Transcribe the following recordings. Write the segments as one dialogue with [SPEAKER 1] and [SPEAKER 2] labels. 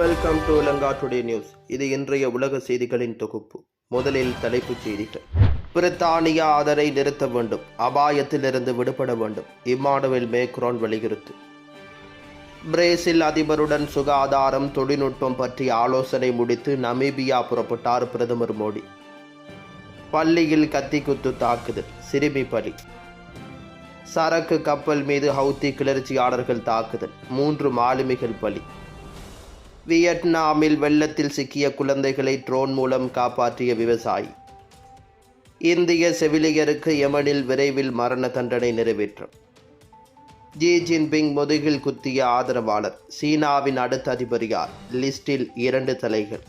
[SPEAKER 1] welcome to Lanka today news இது இன்றைய உலக செய்திகளின் தொகுப்பு முதலில் தலைப்புச் செய்திகள் பிரித்தானியா ஆதரை நிறுத்த வேண்டும் அபாயத்திலிருந்து விடுபட வேண்டும் இம்மானுவேல் மேக்ரோன் வலியுறுத்து பிரேசில் அதிபருடன் சுகாதாரம் தொழில்நுட்பம் பற்றி ஆலோசனை முடித்து நமீபியா புறப்பட்டார் பிரதமர் மோடி பள்ளியில் கத்தி குத்து தாக்குதல் சிறுமி பலி சரக்கு கப்பல் மீது ஹவுத்தி கிளர்ச்சியாளர்கள் தாக்குதல் மூன்று மாலுமிகள் பலி வியட்நாமில் வெள்ளத்தில் சிக்கிய குழந்தைகளை ட்ரோன் மூலம் காப்பாற்றிய விவசாயி இந்திய செவிலியருக்கு எமனில் விரைவில் மரண தண்டனை நிறைவேற்றம் ஜி ஜின்பிங் முதுகில் குத்திய ஆதரவாளர் சீனாவின் அடுத்த அதிபரியார் லிஸ்டில் இரண்டு தலைகள்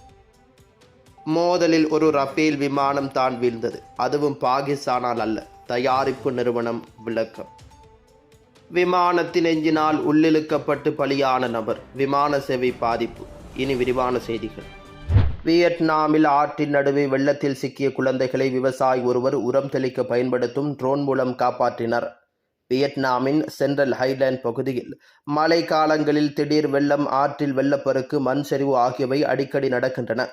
[SPEAKER 1] மோதலில் ஒரு ரஃபேல் விமானம் தான் வீழ்ந்தது அதுவும் பாகிஸ்தானால் அல்ல தயாரிப்பு நிறுவனம் விளக்கம் விமானத்தின் எஞ்சினால் உள்ளிழுக்கப்பட்டு பலியான நபர் விமான சேவை பாதிப்பு இனி விரிவான செய்திகள் வியட்நாமில் ஆற்றின் நடுவே வெள்ளத்தில் சிக்கிய குழந்தைகளை விவசாயி ஒருவர் உரம் தெளிக்க பயன்படுத்தும் ட்ரோன் மூலம் காப்பாற்றினர் வியட்நாமின் சென்ட்ரல் ஹைலேண்ட் பகுதியில் மழை காலங்களில் திடீர் வெள்ளம் ஆற்றில் வெள்ளப்பெருக்கு மண் சரிவு ஆகியவை அடிக்கடி நடக்கின்றன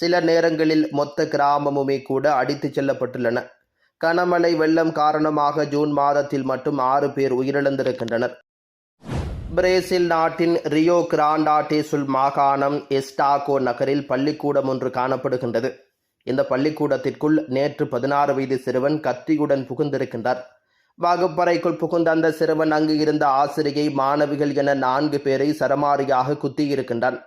[SPEAKER 1] சில நேரங்களில் மொத்த கிராமமுமே கூட அடித்துச் செல்லப்பட்டுள்ளன கனமழை வெள்ளம் காரணமாக ஜூன் மாதத்தில் மட்டும் ஆறு பேர் உயிரிழந்திருக்கின்றனர் பிரேசில் நாட்டின் ரியோ கிராண்டாட்டேசுல் மாகாணம் எஸ்டாகோ நகரில் பள்ளிக்கூடம் ஒன்று காணப்படுகின்றது இந்த பள்ளிக்கூடத்திற்குள் நேற்று பதினாறு வயது சிறுவன் கத்தியுடன் புகுந்திருக்கின்றார் வகுப்பறைக்குள் புகுந்த அந்த சிறுவன் அங்கு இருந்த ஆசிரியை மாணவிகள் என நான்கு பேரை சரமாரியாக குத்தியிருக்கின்றான்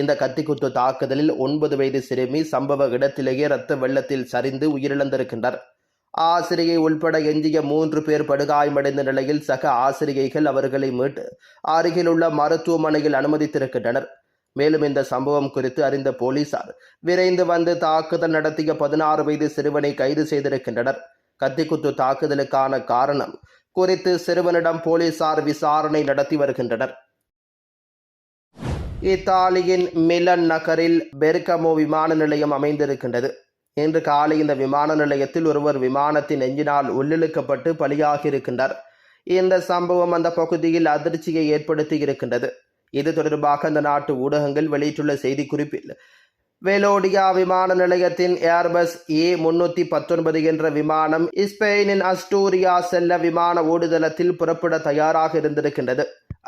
[SPEAKER 1] இந்த கத்திக்குத்து தாக்குதலில் ஒன்பது வயது சிறுமி சம்பவ இடத்திலேயே இரத்த வெள்ளத்தில் சரிந்து உயிரிழந்திருக்கின்றார் ஆசிரியை உள்பட எஞ்சிய மூன்று பேர் படுகாயமடைந்த நிலையில் சக ஆசிரியைகள் அவர்களை மீட்டு அருகிலுள்ள மருத்துவமனையில் அனுமதித்திருக்கின்றனர் மேலும் இந்த சம்பவம் குறித்து அறிந்த போலீசார் விரைந்து வந்து தாக்குதல் நடத்திய பதினாறு வயது சிறுவனை கைது செய்திருக்கின்றனர் கத்திக்குத்து தாக்குதலுக்கான காரணம் குறித்து சிறுவனிடம் போலீசார் விசாரணை நடத்தி வருகின்றனர் இத்தாலியின் மிலன் நகரில் பெர்கமோ விமான நிலையம் அமைந்திருக்கின்றது இன்று காலை இந்த விமான நிலையத்தில் ஒருவர் விமானத்தின் நெஞ்சினால் உள்ளிழுக்கப்பட்டு பலியாகியிருக்கின்றார் இந்த சம்பவம் அந்த பகுதியில் அதிர்ச்சியை ஏற்படுத்தி இருக்கின்றது இது தொடர்பாக அந்த நாட்டு ஊடகங்கள் வெளியிட்டுள்ள செய்திக்குறிப்பில் வெலோடியா விமான நிலையத்தின் ஏர்பஸ் ஏ முன்னூத்தி பத்தொன்பது என்ற விமானம் ஸ்பெயினின் அஸ்டூரியா செல்ல விமான ஓடுதளத்தில் புறப்பட தயாராக இருந்திருக்கின்றது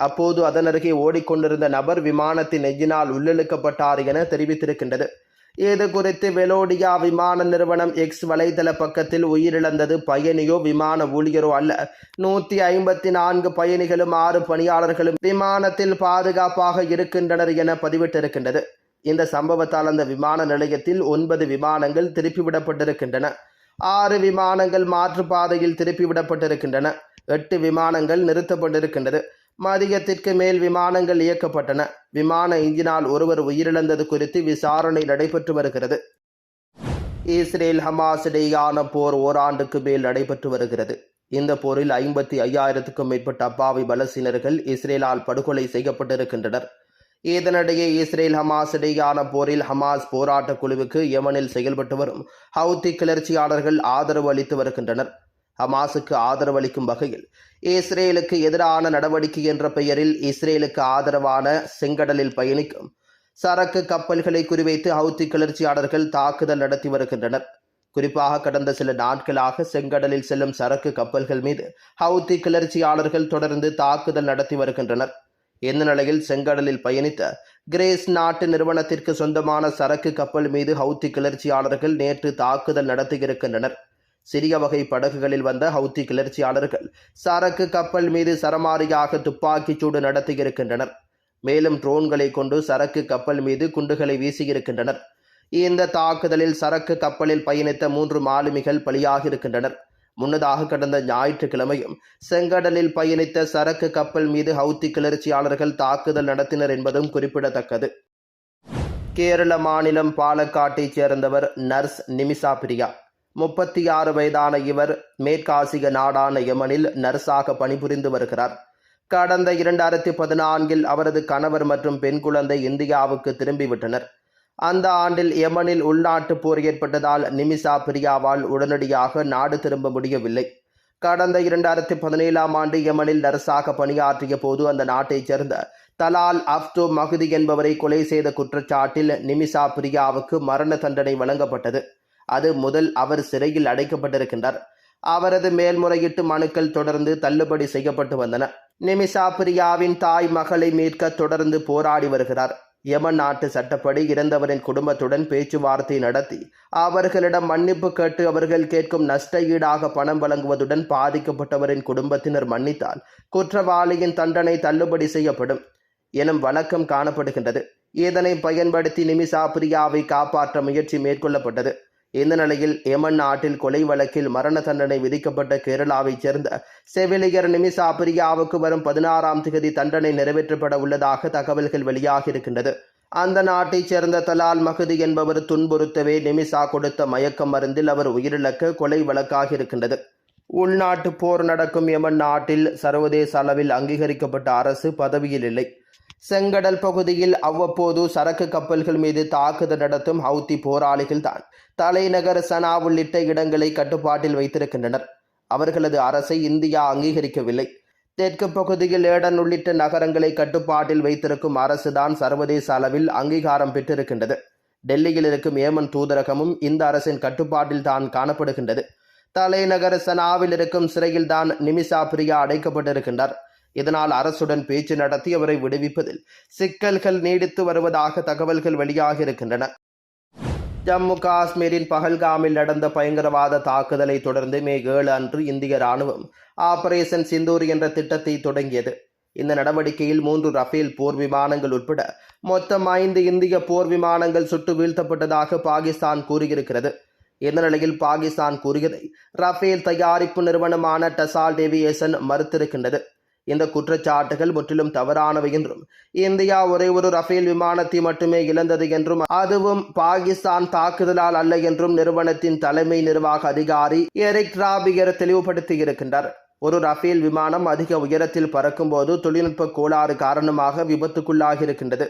[SPEAKER 1] அப்போது அதனருகே ஓடிக்கொண்டிருந்த நபர் விமானத்தின் நெஞ்சினால் உள்ளிழுக்கப்பட்டார் என தெரிவித்திருக்கின்றது இது குறித்து வெலோடியா விமான நிறுவனம் எக்ஸ் வலைதள பக்கத்தில் உயிரிழந்தது பயணியோ விமான ஊழியரோ அல்ல நூற்றி ஐம்பத்தி நான்கு பயணிகளும் ஆறு பணியாளர்களும் விமானத்தில் பாதுகாப்பாக இருக்கின்றனர் என பதிவிட்டிருக்கின்றது இந்த சம்பவத்தால் அந்த விமான நிலையத்தில் ஒன்பது விமானங்கள் திருப்பிவிடப்பட்டிருக்கின்றன ஆறு விமானங்கள் மாற்றுப்பாதையில் திருப்பிவிடப்பட்டிருக்கின்றன எட்டு விமானங்கள் நிறுத்தப்பட்டிருக்கின்றது மதியத்திற்கு மேல் விமானங்கள் இயக்கப்பட்டன விமான இன்ஜினால் ஒருவர் உயிரிழந்தது குறித்து விசாரணை நடைபெற்று வருகிறது இஸ்ரேல் ஹமாஸ் இடையேயான போர் ஓராண்டுக்கு மேல் நடைபெற்று வருகிறது இந்த போரில் ஐம்பத்தி ஐயாயிரத்துக்கும் மேற்பட்ட அப்பாவி பலசீனர்கள் இஸ்ரேலால் படுகொலை செய்யப்பட்டிருக்கின்றனர் இதனிடையே இஸ்ரேல் ஹமாஸ் இடையேயான போரில் ஹமாஸ் போராட்டக் குழுவுக்கு யமனில் செயல்பட்டு வரும் ஹவுத்தி கிளர்ச்சியாளர்கள் ஆதரவு அளித்து வருகின்றனர் ஹமாஸுக்கு ஆதரவளிக்கும் வகையில் இஸ்ரேலுக்கு எதிரான நடவடிக்கை என்ற பெயரில் இஸ்ரேலுக்கு ஆதரவான செங்கடலில் பயணிக்கும் சரக்கு கப்பல்களை குறிவைத்து ஹவுத்தி கிளர்ச்சியாளர்கள் தாக்குதல் நடத்தி வருகின்றனர் குறிப்பாக கடந்த சில நாட்களாக செங்கடலில் செல்லும் சரக்கு கப்பல்கள் மீது ஹவுத்தி கிளர்ச்சியாளர்கள் தொடர்ந்து தாக்குதல் நடத்தி வருகின்றனர் இந்த நிலையில் செங்கடலில் பயணித்த கிரேஸ் நாட்டு நிறுவனத்திற்கு சொந்தமான சரக்கு கப்பல் மீது ஹவுத்தி கிளர்ச்சியாளர்கள் நேற்று தாக்குதல் நடத்தியிருக்கின்றனர் சிறிய வகை படகுகளில் வந்த ஹவுத்தி கிளர்ச்சியாளர்கள் சரக்கு கப்பல் மீது சரமாரியாக துப்பாக்கிச் சூடு நடத்தியிருக்கின்றனர் மேலும் ட்ரோன்களை கொண்டு சரக்கு கப்பல் மீது குண்டுகளை வீசியிருக்கின்றனர் இந்த தாக்குதலில் சரக்கு கப்பலில் பயணித்த மூன்று மாலுமிகள் பலியாகியிருக்கின்றனர் முன்னதாக கடந்த ஞாயிற்றுக்கிழமையும் செங்கடலில் பயணித்த சரக்கு கப்பல் மீது ஹவுத்தி கிளர்ச்சியாளர்கள் தாக்குதல் நடத்தினர் என்பதும் குறிப்பிடத்தக்கது கேரள மாநிலம் பாலக்காட்டைச் சேர்ந்தவர் நர்ஸ் நிமிசா பிரியா முப்பத்தி ஆறு வயதான இவர் மேற்காசிய நாடான யமனில் நர்ஸாக பணிபுரிந்து வருகிறார் கடந்த இரண்டாயிரத்தி பதினான்கில் அவரது கணவர் மற்றும் பெண் குழந்தை இந்தியாவுக்கு திரும்பிவிட்டனர் அந்த ஆண்டில் யமனில் உள்நாட்டு போர் ஏற்பட்டதால் நிமிஷா பிரியாவால் உடனடியாக நாடு திரும்ப முடியவில்லை கடந்த இரண்டாயிரத்தி பதினேழாம் ஆண்டு யமனில் நர்ஸாக பணியாற்றிய போது அந்த நாட்டைச் சேர்ந்த தலால் அப்தோ மகுதி என்பவரை கொலை செய்த குற்றச்சாட்டில் நிமிஷா பிரியாவுக்கு மரண தண்டனை வழங்கப்பட்டது அது முதல் அவர் சிறையில் அடைக்கப்பட்டிருக்கின்றார் அவரது மேல்முறையீட்டு மனுக்கள் தொடர்ந்து தள்ளுபடி செய்யப்பட்டு வந்தன நிமிஷா பிரியாவின் தாய் மகளை மீட்க தொடர்ந்து போராடி வருகிறார் யமன் நாட்டு சட்டப்படி இறந்தவரின் குடும்பத்துடன் பேச்சுவார்த்தை நடத்தி அவர்களிடம் மன்னிப்பு கேட்டு அவர்கள் கேட்கும் நஷ்ட ஈடாக பணம் வழங்குவதுடன் பாதிக்கப்பட்டவரின் குடும்பத்தினர் மன்னித்தால் குற்றவாளியின் தண்டனை தள்ளுபடி செய்யப்படும் எனும் வழக்கம் காணப்படுகின்றது இதனை பயன்படுத்தி நிமிஷா பிரியாவை காப்பாற்ற முயற்சி மேற்கொள்ளப்பட்டது இந்த நிலையில் யமன் நாட்டில் கொலை வழக்கில் மரண தண்டனை விதிக்கப்பட்ட கேரளாவைச் சேர்ந்த செவிலியர் நிமிசா பிரியாவுக்கு வரும் பதினாறாம் திகதி தண்டனை நிறைவேற்றப்பட உள்ளதாக தகவல்கள் வெளியாகியிருக்கின்றது அந்த நாட்டைச் சேர்ந்த தலால் மகதி என்பவர் துன்புறுத்தவே நிமிஷா கொடுத்த மயக்க மருந்தில் அவர் உயிரிழக்க கொலை வழக்காக இருக்கின்றது உள்நாட்டு போர் நடக்கும் யமன் நாட்டில் சர்வதேச அளவில் அங்கீகரிக்கப்பட்ட அரசு பதவியில் இல்லை செங்கடல் பகுதியில் அவ்வப்போது சரக்கு கப்பல்கள் மீது தாக்குதல் நடத்தும் ஹவுத்தி போராளிகள் தான் தலைநகர் சனா உள்ளிட்ட இடங்களை கட்டுப்பாட்டில் வைத்திருக்கின்றனர் அவர்களது அரசை இந்தியா அங்கீகரிக்கவில்லை தெற்கு பகுதியில் ஏடன் உள்ளிட்ட நகரங்களை கட்டுப்பாட்டில் வைத்திருக்கும் அரசுதான் சர்வதேச அளவில் அங்கீகாரம் பெற்றிருக்கின்றது டெல்லியில் இருக்கும் ஏமன் தூதரகமும் இந்த அரசின் கட்டுப்பாட்டில் தான் காணப்படுகின்றது தலைநகர் சனாவில் இருக்கும் சிறையில்தான் நிமிஷா பிரியா அடைக்கப்பட்டிருக்கின்றார் இதனால் அரசுடன் பேச்சு நடத்தி அவரை விடுவிப்பதில் சிக்கல்கள் நீடித்து வருவதாக தகவல்கள் வெளியாக இருக்கின்றன ஜம்மு காஷ்மீரின் பகல்காமில் நடந்த பயங்கரவாத தாக்குதலை தொடர்ந்து மே ஏழு அன்று இந்திய ராணுவம் ஆபரேஷன் சிந்தூர் என்ற திட்டத்தை தொடங்கியது இந்த நடவடிக்கையில் மூன்று ரஃபேல் போர் விமானங்கள் உட்பட மொத்தம் ஐந்து இந்திய போர் விமானங்கள் சுட்டு வீழ்த்தப்பட்டதாக பாகிஸ்தான் கூறியிருக்கிறது இந்த நிலையில் பாகிஸ்தான் கூறியதை ரஃபேல் தயாரிப்பு நிறுவனமான டசால் டேவியேசன் மறுத்திருக்கின்றது இந்த குற்றச்சாட்டுகள் முற்றிலும் தவறானவை என்றும் இந்தியா ஒரே ஒரு ரஃபேல் விமானத்தை மட்டுமே இழந்தது என்றும் அதுவும் பாகிஸ்தான் தாக்குதலால் அல்ல என்றும் நிறுவனத்தின் தலைமை நிர்வாக அதிகாரி எரிக் ராபியர் தெளிவுபடுத்தி இருக்கின்றார் ஒரு ரஃபேல் விமானம் அதிக உயரத்தில் பறக்கும்போது தொழில்நுட்ப கோளாறு காரணமாக விபத்துக்குள்ளாக இருக்கின்றது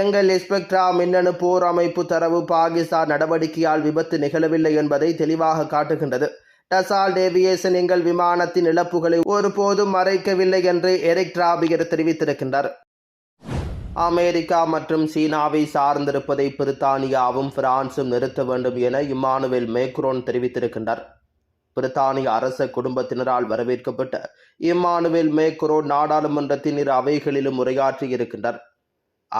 [SPEAKER 1] எங்கள் இன்ஸ்பெக்டரா மின்னணு போர் அமைப்பு தரவு பாகிஸ்தான் நடவடிக்கையால் விபத்து நிகழவில்லை என்பதை தெளிவாக காட்டுகின்றது டசால் டேவியேஷன் எங்கள் விமானத்தின் இழப்புகளை ஒருபோதும் மறைக்கவில்லை என்று எரிக் டிராபியர் தெரிவித்திருக்கின்றார் அமெரிக்கா மற்றும் சீனாவை சார்ந்திருப்பதை பிரித்தானியாவும் பிரான்சும் நிறுத்த வேண்டும் என இம்மானுவேல் மேக்ரோன் தெரிவித்திருக்கின்றார் பிரித்தானிய அரச குடும்பத்தினரால் வரவேற்கப்பட்ட இம்மானுவேல் மேக்ரோன் நாடாளுமன்றத்தின் இரு அவைகளிலும் உரையாற்றியிருக்கின்றார்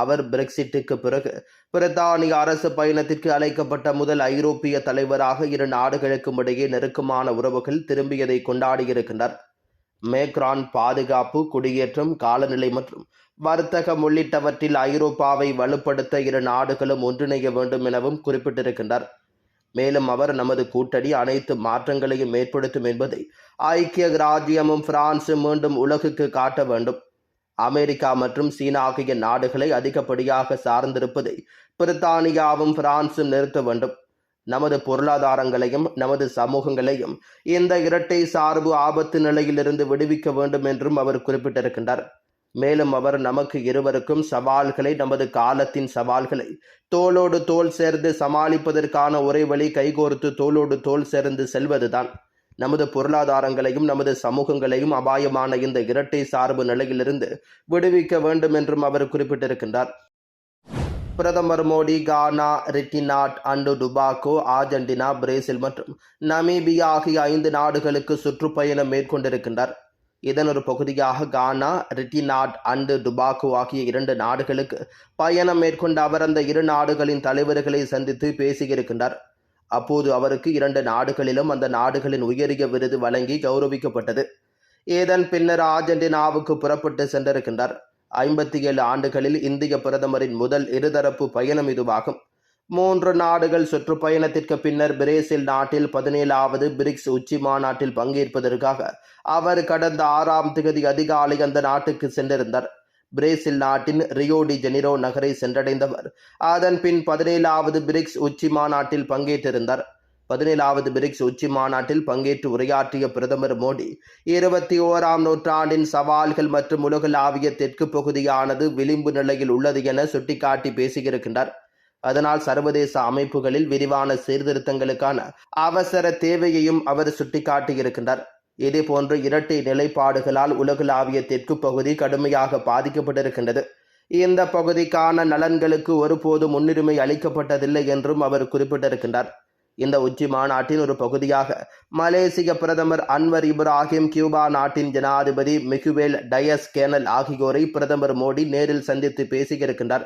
[SPEAKER 1] அவர் பிரெக்சிட்டுக்கு பிறகு பிரித்தானிய அரசு பயணத்திற்கு அழைக்கப்பட்ட முதல் ஐரோப்பிய தலைவராக இரு நாடுகளுக்கும் இடையே நெருக்கமான உறவுகள் திரும்பியதை கொண்டாடியிருக்கின்றனர் மேக்ரான் பாதுகாப்பு குடியேற்றம் காலநிலை மற்றும் வர்த்தகம் உள்ளிட்டவற்றில் ஐரோப்பாவை வலுப்படுத்த இரு நாடுகளும் ஒன்றிணைய வேண்டும் எனவும் குறிப்பிட்டிருக்கின்றார் மேலும் அவர் நமது கூட்டணி அனைத்து மாற்றங்களையும் ஏற்படுத்தும் என்பதை ஐக்கிய ராஜ்யமும் பிரான்சும் மீண்டும் உலகுக்கு காட்ட வேண்டும் அமெரிக்கா மற்றும் சீனா ஆகிய நாடுகளை அதிகப்படியாக சார்ந்திருப்பதை பிரித்தானியாவும் பிரான்சும் நிறுத்த வேண்டும் நமது பொருளாதாரங்களையும் நமது சமூகங்களையும் இந்த இரட்டை சார்பு ஆபத்து நிலையிலிருந்து விடுவிக்க வேண்டும் என்றும் அவர் குறிப்பிட்டிருக்கின்றார் மேலும் அவர் நமக்கு இருவருக்கும் சவால்களை நமது காலத்தின் சவால்களை தோளோடு தோல் சேர்ந்து சமாளிப்பதற்கான ஒரே வழி கைகோர்த்து தோளோடு தோல் சேர்ந்து செல்வதுதான் நமது பொருளாதாரங்களையும் நமது சமூகங்களையும் அபாயமான இந்த இரட்டை சார்பு நிலையிலிருந்து விடுவிக்க வேண்டும் என்றும் அவர் குறிப்பிட்டிருக்கின்றார் பிரதமர் Modi Ghana Trinidad and Tobago Argentina Brazil மற்றும் நமீபியா ஆகிய ஐந்து நாடுகளுக்கு சுற்றுப்பயணம் மேற்கொண்டிருக்கின்றார் இதன் ஒரு பகுதியாக கானா ரிட்டிநாட் அண்டு டுபாக்கோ ஆகிய இரண்டு நாடுகளுக்கு பயணம் மேற்கொண்ட அவர் அந்த இரு நாடுகளின் தலைவர்களை சந்தித்து பேசியிருக்கின்றார் அப்போது அவருக்கு இரண்டு நாடுகளிலும் அந்த நாடுகளின் உயரிய விருது வழங்கி கௌரவிக்கப்பட்டது ஏதன் பின்னர் ஆர்ஜென்டினாவுக்கு புறப்பட்டு சென்றிருக்கின்றார் ஐம்பத்தி ஏழு ஆண்டுகளில் இந்திய பிரதமரின் முதல் இருதரப்பு பயணம் இதுவாகும் மூன்று நாடுகள் சுற்றுப்பயணத்திற்கு பின்னர் பிரேசில் நாட்டில் பதினேழாவது பிரிக்ஸ் உச்சி மாநாட்டில் பங்கேற்பதற்காக அவர் கடந்த ஆறாம் திகதி அதிகாலை அந்த நாட்டுக்கு சென்றிருந்தார் பிரேசில் நாட்டின் ரியோடி ஜெனிரோ நகரை சென்றடைந்தவர் அதன் பின் பதினேழாவது பிரிக்ஸ் உச்சி மாநாட்டில் பங்கேற்றிருந்தார் பதினேழாவது பிரிக்ஸ் உச்சி மாநாட்டில் பங்கேற்று உரையாற்றிய பிரதமர் மோடி இருபத்தி ஓராம் நூற்றாண்டின் சவால்கள் மற்றும் உலகளாவிய தெற்கு பகுதியானது விளிம்பு நிலையில் உள்ளது என சுட்டிக்காட்டி பேசியிருக்கின்றார் அதனால் சர்வதேச அமைப்புகளில் விரிவான சீர்திருத்தங்களுக்கான அவசர தேவையையும் அவர் சுட்டிக்காட்டியிருக்கின்றார் இதேபோன்று இரட்டை நிலைப்பாடுகளால் உலகளாவிய தெற்கு பகுதி கடுமையாக பாதிக்கப்பட்டிருக்கின்றது இந்த பகுதிக்கான நலன்களுக்கு ஒருபோது முன்னுரிமை அளிக்கப்பட்டதில்லை என்றும் அவர் குறிப்பிட்டிருக்கின்றார் இந்த உச்சி மாநாட்டின் ஒரு பகுதியாக மலேசிய பிரதமர் அன்வர் இப்ராஹிம் கியூபா நாட்டின் ஜனாதிபதி மிகுவேல் டயஸ் கேனல் ஆகியோரை பிரதமர் மோடி நேரில் சந்தித்து பேசியிருக்கின்றார்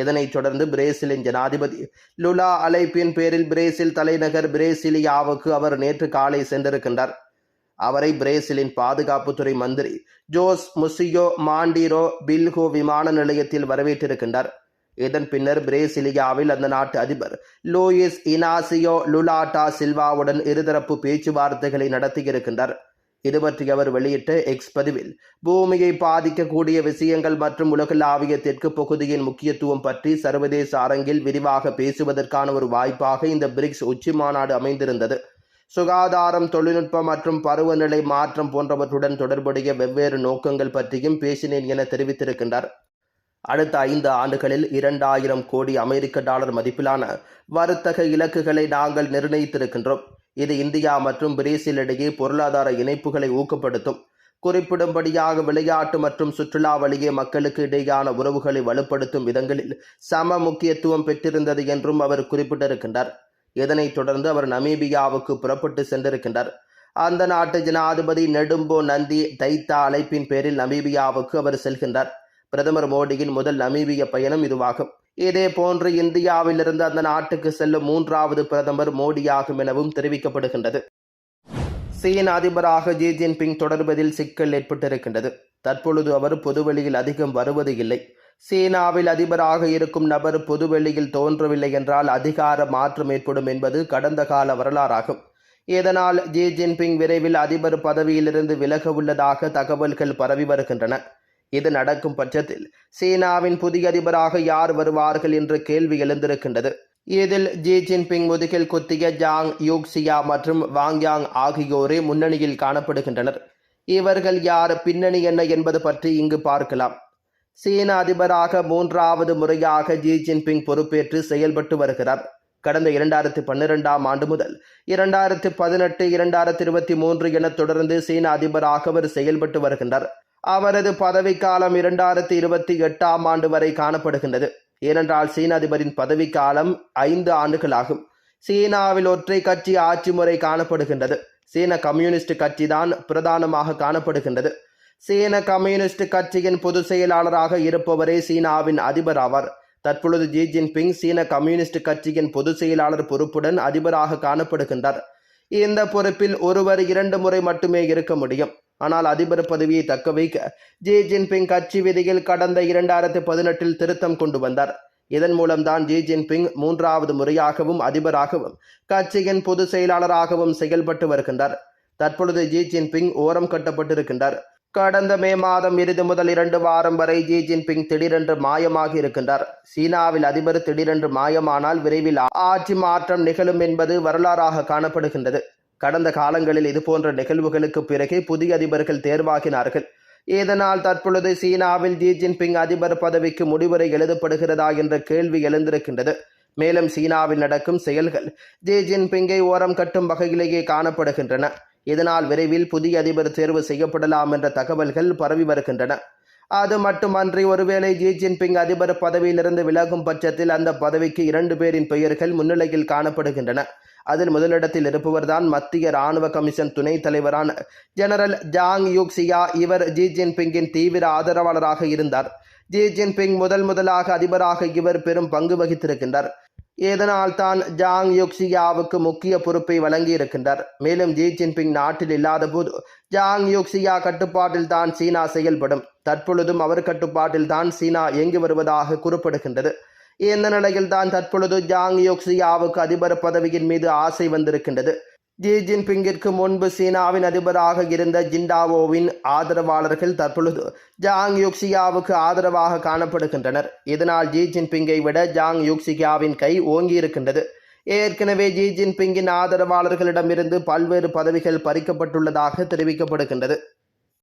[SPEAKER 1] இதனைத் தொடர்ந்து பிரேசிலின் ஜனாதிபதி லுலா அழைப்பின் பேரில் பிரேசில் தலைநகர் பிரேசிலியாவுக்கு அவர் நேற்று காலை சென்றிருக்கின்றார் அவரை பிரேசிலின் பாதுகாப்புத்துறை மந்திரி ஜோஸ் முசியோ மாண்டிரோ பில்ஹோ விமான நிலையத்தில் வரவேற்றிருக்கின்றார் இதன் பின்னர் பிரேசிலியாவில் அந்த நாட்டு அதிபர் லூயிஸ் இனாசியோ லுலாட்டா சில்வாவுடன் இருதரப்பு பேச்சுவார்த்தைகளை நடத்தியிருக்கின்றார் இது பற்றி அவர் வெளியிட்ட எக்ஸ் பதிவில் பூமியை பாதிக்கக்கூடிய விஷயங்கள் மற்றும் உலகளாவிய தெற்கு பகுதியின் முக்கியத்துவம் பற்றி சர்வதேச அரங்கில் விரிவாக பேசுவதற்கான ஒரு வாய்ப்பாக இந்த பிரிக்ஸ் உச்சி மாநாடு அமைந்திருந்தது சுகாதாரம் தொழில்நுட்பம் மற்றும் பருவநிலை மாற்றம் போன்றவற்றுடன் தொடர்புடைய வெவ்வேறு நோக்கங்கள் பற்றியும் பேசினேன் என தெரிவித்திருக்கின்றார் அடுத்த ஐந்து ஆண்டுகளில் இரண்டாயிரம் கோடி அமெரிக்க டாலர் மதிப்பிலான வர்த்தக இலக்குகளை நாங்கள் நிர்ணயித்திருக்கின்றோம் இது இந்தியா மற்றும் இடையே பொருளாதார இணைப்புகளை ஊக்கப்படுத்தும் குறிப்பிடும்படியாக விளையாட்டு மற்றும் சுற்றுலா வழியே மக்களுக்கு இடையேயான உறவுகளை வலுப்படுத்தும் விதங்களில் சம முக்கியத்துவம் பெற்றிருந்தது என்றும் அவர் குறிப்பிட்டிருக்கின்றார் இதனைத் தொடர்ந்து அவர் நமீபியாவுக்கு புறப்பட்டு சென்றிருக்கின்றார் அந்த நாட்டு ஜனாதிபதி நெடும்போ நந்தி தைத்தா அழைப்பின் பேரில் நமீபியாவுக்கு அவர் செல்கின்றார் பிரதமர் மோடியின் முதல் நமீபிய பயணம் இதுவாகும் இதே போன்று இந்தியாவிலிருந்து அந்த நாட்டுக்கு செல்லும் மூன்றாவது பிரதமர் மோடியாகும் எனவும் தெரிவிக்கப்படுகின்றது சீன அதிபராக ஜி ஜின்பிங் தொடர்வதில் சிக்கல் ஏற்பட்டிருக்கின்றது தற்பொழுது அவர் பொதுவெளியில் அதிகம் வருவது இல்லை சீனாவில் அதிபராக இருக்கும் நபர் பொதுவெளியில் தோன்றவில்லை என்றால் அதிகார மாற்றம் ஏற்படும் என்பது கடந்த கால வரலாறாகும் இதனால் ஜி ஜின்பிங் விரைவில் அதிபர் பதவியிலிருந்து விலக உள்ளதாக தகவல்கள் பரவி வருகின்றன இது நடக்கும் பட்சத்தில் சீனாவின் புதிய அதிபராக யார் வருவார்கள் என்று கேள்வி எழுந்திருக்கின்றது இதில் ஜி ஜின்பிங் முதுகில் குத்திய ஜாங் யூக்சியா மற்றும் வாங்யாங் ஆகியோரே முன்னணியில் காணப்படுகின்றனர் இவர்கள் யார் பின்னணி என்ன என்பது பற்றி இங்கு பார்க்கலாம் சீன அதிபராக மூன்றாவது முறையாக ஜி ஜின்பிங் பொறுப்பேற்று செயல்பட்டு வருகிறார் கடந்த இரண்டாயிரத்தி பன்னிரெண்டாம் ஆண்டு முதல் இரண்டாயிரத்தி பதினெட்டு இரண்டாயிரத்தி இருபத்தி மூன்று என தொடர்ந்து சீன அதிபராக அவர் செயல்பட்டு வருகின்றார் அவரது பதவிக்காலம் இரண்டாயிரத்தி இருபத்தி எட்டாம் ஆண்டு வரை காணப்படுகின்றது ஏனென்றால் சீன அதிபரின் பதவிக்காலம் ஐந்து ஆண்டுகளாகும் சீனாவில் ஒற்றை கட்சி ஆட்சி முறை காணப்படுகின்றது சீன கம்யூனிஸ்ட் கட்சி தான் பிரதானமாக காணப்படுகின்றது சீன கம்யூனிஸ்ட் கட்சியின் பொதுச் செயலாளராக இருப்பவரே சீனாவின் அதிபர் ஆவார் தற்பொழுது ஜி ஜின்பிங் சீன கம்யூனிஸ்ட் கட்சியின் பொதுச் செயலாளர் பொறுப்புடன் அதிபராக காணப்படுகின்றார் இந்த பொறுப்பில் ஒருவர் இரண்டு முறை மட்டுமே இருக்க முடியும் ஆனால் அதிபர் பதவியை தக்க வைக்க ஜி ஜின்பிங் கட்சி விதியில் கடந்த இரண்டாயிரத்தி பதினெட்டில் திருத்தம் கொண்டு வந்தார் இதன் மூலம்தான் ஜி ஜின்பிங் மூன்றாவது முறையாகவும் அதிபராகவும் கட்சியின் பொதுச் செயலாளராகவும் செயல்பட்டு வருகின்றார் தற்பொழுது ஜி ஜின்பிங் ஓரம் கட்டப்பட்டிருக்கின்றார் கடந்த மே மாதம் இறுதி முதல் இரண்டு வாரம் வரை ஜி ஜின்பிங் திடீரென்று மாயமாகி இருக்கின்றார் சீனாவில் அதிபர் திடீரென்று மாயமானால் விரைவில் ஆட்சி மாற்றம் நிகழும் என்பது வரலாறாக காணப்படுகின்றது கடந்த காலங்களில் இதுபோன்ற நிகழ்வுகளுக்கு பிறகு புதிய அதிபர்கள் தேர்வாகினார்கள் இதனால் தற்பொழுது சீனாவில் ஜி ஜின்பிங் அதிபர் பதவிக்கு முடிவுரை எழுதப்படுகிறதா என்ற கேள்வி எழுந்திருக்கின்றது மேலும் சீனாவில் நடக்கும் செயல்கள் ஜி ஜின்பிங்கை ஓரம் கட்டும் வகையிலேயே காணப்படுகின்றன இதனால் விரைவில் புதிய அதிபர் தேர்வு செய்யப்படலாம் என்ற தகவல்கள் பரவி வருகின்றன அது மட்டுமன்றி ஒருவேளை ஜி ஜின்பிங் அதிபர் பதவியிலிருந்து விலகும் பட்சத்தில் அந்த பதவிக்கு இரண்டு பேரின் பெயர்கள் முன்னிலையில் காணப்படுகின்றன அதில் முதலிடத்தில் இருப்பவர்தான் மத்திய இராணுவ கமிஷன் துணைத் தலைவரான ஜெனரல் ஜாங் யூக் சியா இவர் ஜி ஜின்பிங்கின் தீவிர ஆதரவாளராக இருந்தார் ஜி ஜின்பிங் முதல் முதலாக அதிபராக இவர் பெரும் பங்கு வகித்திருக்கின்றார் இதனால் தான் ஜாங் யோக்சியாவுக்கு முக்கிய பொறுப்பை வழங்கியிருக்கின்றார் மேலும் ஜி ஜின்பிங் நாட்டில் இல்லாத போது ஜாங் யோக்சியா கட்டுப்பாட்டில் தான் சீனா செயல்படும் தற்பொழுதும் அவர் கட்டுப்பாட்டில் தான் சீனா இயங்கி வருவதாக குறிப்பிடுகின்றது இந்த நிலையில் தான் தற்பொழுது ஜாங் யோக்சியாவுக்கு அதிபர் பதவியின் மீது ஆசை வந்திருக்கின்றது ஜி ஜின்பிங்கிற்கு முன்பு சீனாவின் அதிபராக இருந்த ஜிண்டாவோவின் ஆதரவாளர்கள் தற்பொழுது ஜாங் யுக்சியாவுக்கு ஆதரவாக காணப்படுகின்றனர் இதனால் ஜி ஜின்பிங்கை விட ஜாங் யுக்சியாவின் கை ஓங்கியிருக்கின்றது ஏற்கனவே ஜி ஜின்பிங்கின் ஆதரவாளர்களிடமிருந்து பல்வேறு பதவிகள் பறிக்கப்பட்டுள்ளதாக தெரிவிக்கப்படுகின்றது